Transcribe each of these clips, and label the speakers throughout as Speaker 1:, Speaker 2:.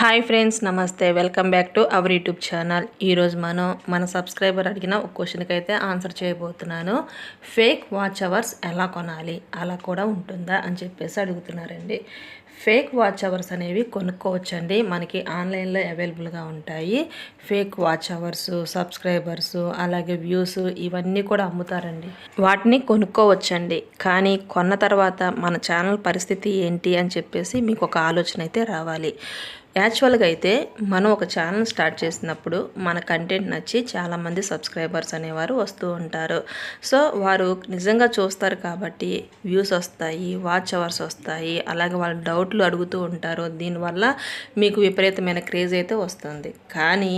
Speaker 1: Hi friends నమస్తే. Welcome back to our YouTube channel. ఈరోజు మనం మన సబ్స్క్రైబర్ అడిగిన ఒక క్వశ్చన్కి అయితే ఆన్సర్ చేయబోతున్నాను. ఫేక్ వాచ్ అవర్స్ ఎలా కొనాలి? అలా కూడా ఉంటుందా అని చెప్పేసి అడుగుతున్నారండి. ఫేక్ వాచ్ అవర్స్ అనేవి కొనుక్కోవచ్చండి. మనకి ఆన్లైన్లో అవైలబుల్గా ఉంటాయి. ఫేక్ వాచ్ అవర్స్ సబ్స్క్రైబర్స్ అలాగే వ్యూస్ ఇవన్నీ కూడా అమ్ముతారండి. వాటిని కొనుక్కోవచ్చండి. కానీ కొన్న తర్వాత మన ఛానల్ పరిస్థితి ఏంటి అని చెప్పేసి మీకు ఒక ఆలోచన అయితే రావాలి. యాక్చువల్గా అయితే మనం ఒక ఛానల్ స్టార్ట్ చేసినప్పుడు మన కంటెంట్ నచ్చి చాలామంది సబ్స్క్రైబర్స్ అనేవారు వస్తూ ఉంటారు. సో వారు నిజంగా చూస్తారు కాబట్టి వ్యూస్ వస్తాయి వాచ్ అవర్స్ వస్తాయి అలాగే వాళ్ళు డౌట్లు అడుగుతూ ఉంటారు దీనివల్ల మీకు విపరీతమైన క్రేజ్ అయితే వస్తుంది. కానీ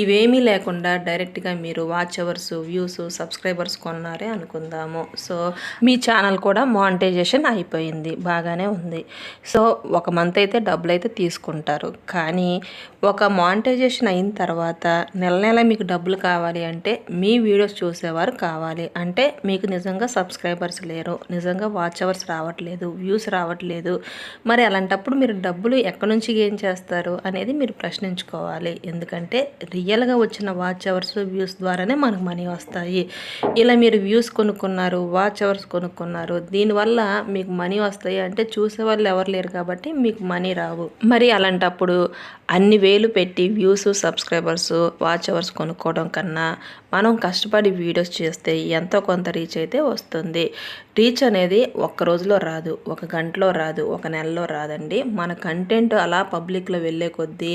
Speaker 1: ఇవేమీ లేకుండా డైరెక్ట్గా మీరు వాచ్ అవర్స్ వ్యూస్ సబ్స్క్రైబర్స్ కొన్నారే అనుకుందాము. సో మీ ఛానల్ కూడా మానిటైజేషన్ అయిపోయింది బాగానే ఉంది. సో ఒక మంత్ అయితే డబ్బులు అయితే తీసుకుంటారు. కానీ ఒక మానిటైజేషన్ అయిన తర్వాత నెల నెల మీకు డబ్బులు కావాలి అంటే మీ వీడియోస్ చూసేవారు కావాలి. అంటే మీకు నిజంగా సబ్స్క్రైబర్స్ లేరు నిజంగా వాచ్ అవర్స్ రావట్లేదు వ్యూస్ రావట్లేదు. మరి అలాంటప్పుడు మీరు డబ్బులు ఎక్కడి నుంచి గెయిన్ చేస్తారు అనేది మీరు ప్రశ్నించుకోవాలి. ఎందుకంటే రియల్గా వచ్చిన వాచ్ అవర్స్ వ్యూస్ ద్వారానే మనకు మనీ వస్తాయి. ఇలా మీరు వ్యూస్ కొనుక్కున్నారు వాచ్ అవర్స్ కొనుక్కున్నారు దీనివల్ల మీకు మనీ వస్తాయి అంటే చూసే వాళ్ళు ఎవరు లేరు కాబట్టి మీకు మనీ రావు. మరి అలాంటప్పుడు అన్ని వేలు పెట్టి వ్యూస్ సబ్స్క్రైబర్స్ వాచ్ అవర్స్ కొనుక్కోవడం కన్నా మనం కష్టపడి వీడియోస్ చేస్తే ఎంతో కొంత రీచ్ అయితే వస్తుంది. రీచ్ అనేది ఒక్క రోజులో రాదు ఒక గంటలో రాదు ఒక నెలలో రాదండి. మన కంటెంట్ అలా పబ్లిక్లో వెళ్ళే కొద్దీ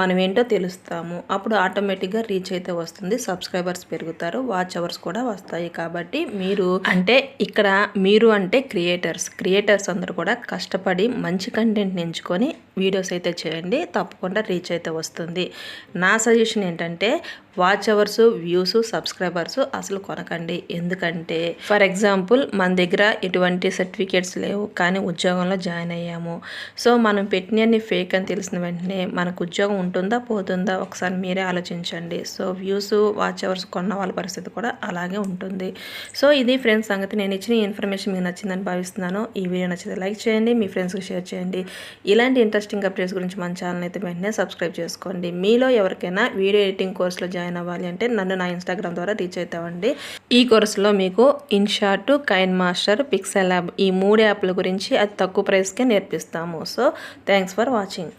Speaker 1: మనం ఏంటో తెలుస్తాము. అప్పుడు ఆటోమేటిక్గా రీచ్ అయితే వస్తుంది. సబ్స్క్రైబర్స్ పెరుగుతారు. వాచ్ అవర్స్ కూడా వస్తాయి కాబట్టి మీరు అంటే ఇక్కడ మీరు అంటే క్రియేటర్స్ క్రియేటర్స్ అందరూ కూడా కష్టపడి మంచి కంటెంట్ ఎంచుకొని వీడియోస్ అయితే చేయండి తప్పకుండా రీచ్ అయితే వస్తుంది. నా సజెషన్ ఏంటంటే వాచ్ అవర్స్ వ్యూస్ సబ్స్క్రైబర్స్ అసలు కొనకండి. ఎందుకంటే ఫర్ ఎగ్జాంపుల్ మన దగ్గర ఎటువంటి సర్టిఫికేట్స్ లేవు కానీ ఉద్యోగంలో జాయిన్ అయ్యాము. సో మనం పెట్టినన్ని ఫేక్ అని తెలిసిన వెంటనే మనకు ఉద్యోగం ఉంటుందా పోతుందా ఒకసారి మీరే ఆలోచించండి. సో వ్యూస్ వాచ్ అవర్స్ కొన్న వాళ్ళ పరిస్థితి కూడా అలాగే ఉంటుంది. సో ఇది ఫ్రెండ్స్ సంగతి. నేను ఇచ్చిన ఇన్ఫర్మేషన్ మీకు నచ్చిందని భావిస్తున్నాను. ఈ వీడియో నచ్చితే లైక్ చేయండి మీ ఫ్రెండ్స్కి షేర్ చేయండి. ఇలాంటి ఇంట్రెస్ట్ ఇంట్రెస్టింగ్ అప్డేట్స్ గురించి మన ఛానల్ అయితే వెంటనే సబ్స్క్రైబ్ చేసుకోండి. మీలో ఎవరికైనా వీడియో ఎడిటింగ్ కోర్సులో జాయిన్ అవ్వాలి అంటే నన్ను నా ఇన్స్టాగ్రామ్ ద్వారా రీచ్ అవుతామండి ఈ కోర్సులో మీకు InShot Kine Master Pixel Lab ఈ మూడు యాప్ల గురించి అతి తక్కువ ప్రైస్కే నేర్పిస్తాము. So thanks for watching